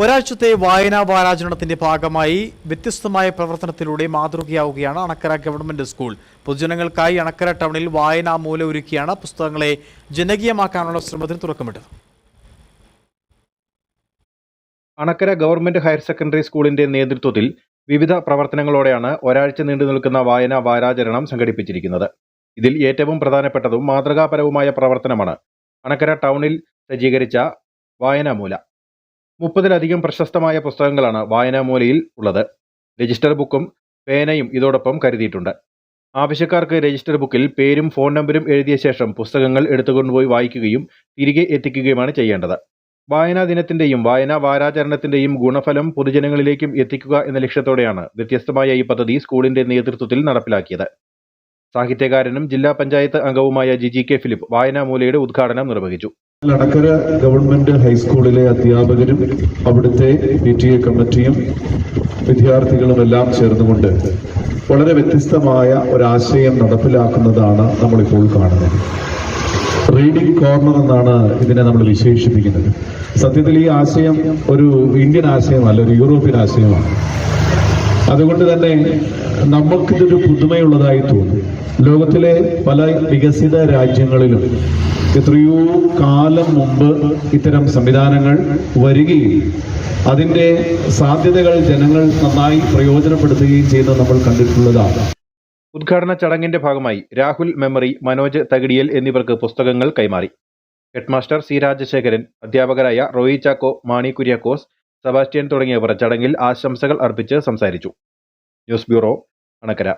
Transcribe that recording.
ഒരാഴ്ചത്തെ വായനാ വാരാചരണത്തിന്റെ ഭാഗമായി വ്യത്യസ്തമായ പ്രവർത്തനത്തിലൂടെ മാതൃകയാവുകയാണ് അണക്കര ഗവൺമെന്റ് സ്കൂൾ. പൊതുജനങ്ങൾക്കായി അണക്കര ടൗണിൽ വായനാ മൂല ഒരുക്കിയാണ് പുസ്തകങ്ങളെ ജനകീയമാക്കാനുള്ള ശ്രമത്തിന് തുടക്കമിട്ടത്. അണക്കര ഗവൺമെന്റ് ഹയർ സെക്കൻഡറി സ്കൂളിന്റെ നേതൃത്വത്തിൽ വിവിധ പ്രവർത്തനങ്ങളോടെയാണ് ഒരാഴ്ച നീണ്ടു നിൽക്കുന്ന വായനാ വാരാചരണം സംഘടിപ്പിച്ചിരിക്കുന്നത്. ഇതിൽ ഏറ്റവും പ്രധാനപ്പെട്ടതും മാതൃകാപരവുമായ പ്രവർത്തനമാണ് അണക്കര ടൗണിൽ സജ്ജീകരിച്ച വായനാമൂല മുപ്പതിലധികം പ്രശസ്തമായ പുസ്തകങ്ങളാണ് വായനാമൂലയിൽ ഉള്ളത്. രജിസ്റ്റർ ബുക്കും പേനയും ഇതോടൊപ്പം കരുതിയിട്ടുണ്ട്. ആവശ്യക്കാർക്ക് രജിസ്റ്റർ ബുക്കിൽ പേരും ഫോൺ നമ്പരും എഴുതിയ ശേഷം പുസ്തകങ്ങൾ എടുത്തുകൊണ്ടുപോയി വായിക്കുകയും തിരികെ എത്തിക്കുകയുമാണ് ചെയ്യേണ്ടത്. വായനാ ദിനത്തിന്റെയും വായനാ വാരാചരണത്തിന്റെയും ഗുണഫലം പൊതുജനങ്ങളിലേക്കും എത്തിക്കുക എന്ന ലക്ഷ്യത്തോടെയാണ് വ്യത്യസ്തമായ ഈ പദ്ധതി സ്കൂളിന്റെ നേതൃത്വത്തിൽ നടപ്പിലാക്കിയത്. സാഹിത്യകാരനും ജില്ലാ പഞ്ചായത്ത് അംഗവുമായ ജിജി കെ ഫിലിപ്പ് വായനാമൂലയുടെ ഉദ്ഘാടനം നിർവഹിച്ചു. അടക്കര ഗവൺമെന്റ് ഹൈസ്കൂളിലെ അധ്യാപകരും അവിടുത്തെ പി ടി എ കമ്മിറ്റിയും വിദ്യാർത്ഥികളും എല്ലാം ചേർന്നുകൊണ്ട് വളരെ വ്യത്യസ്തമായ ഒരാശയം നടപ്പിലാക്കുന്നതാണ് നമ്മളിപ്പോൾ കാണുന്നത്. റീഡിംഗ് കോർണർ എന്നാണ് ഇതിനെ നമ്മൾ വിശേഷിപ്പിക്കുന്നത്. സത്യത്തിൽ ഈ ആശയം ഒരു ഇന്ത്യൻ ആശയമല്ല ഒരു യൂറോപ്യൻ ആശയമാണ്. അതുകൊണ്ട് തന്നെ നമുക്കിതൊരു പുതുമയുള്ളതായി തോന്നി. ലോകത്തിലെ പല വികസിത രാജ്യങ്ങളിലും എത്രയോ കാലം മുമ്പ് ഇത്തരം സംവിധാനങ്ങൾ വരികയും അതിന്റെ സാധ്യതകൾ ജനങ്ങൾ നന്നായി പ്രയോജനപ്പെടുത്തുകയും ചെയ്യുന്നത് നമ്മൾ കണ്ടിട്ടുള്ളതാണ്. ഉദ്ഘാടന ചടങ്ങിന്റെ ഭാഗമായി രാഹുൽ മെമ്മറി മനോജ് തകിടിയൽ എന്നിവർക്ക് പുസ്തകങ്ങൾ കൈമാറി. ഹെഡ്മാസ്റ്റർ സി രാജശേഖരൻ അധ്യാപകരായ റോയി ചാക്കോ മാണി കുര്യാക്കോസ് സെബാസ്റ്റ്യൻ തുടങ്ങിയവർ ചടങ്ങിൽ ആശംസകൾ അർപ്പിച്ച് സംസാരിച്ചു. News bureau Anakkara.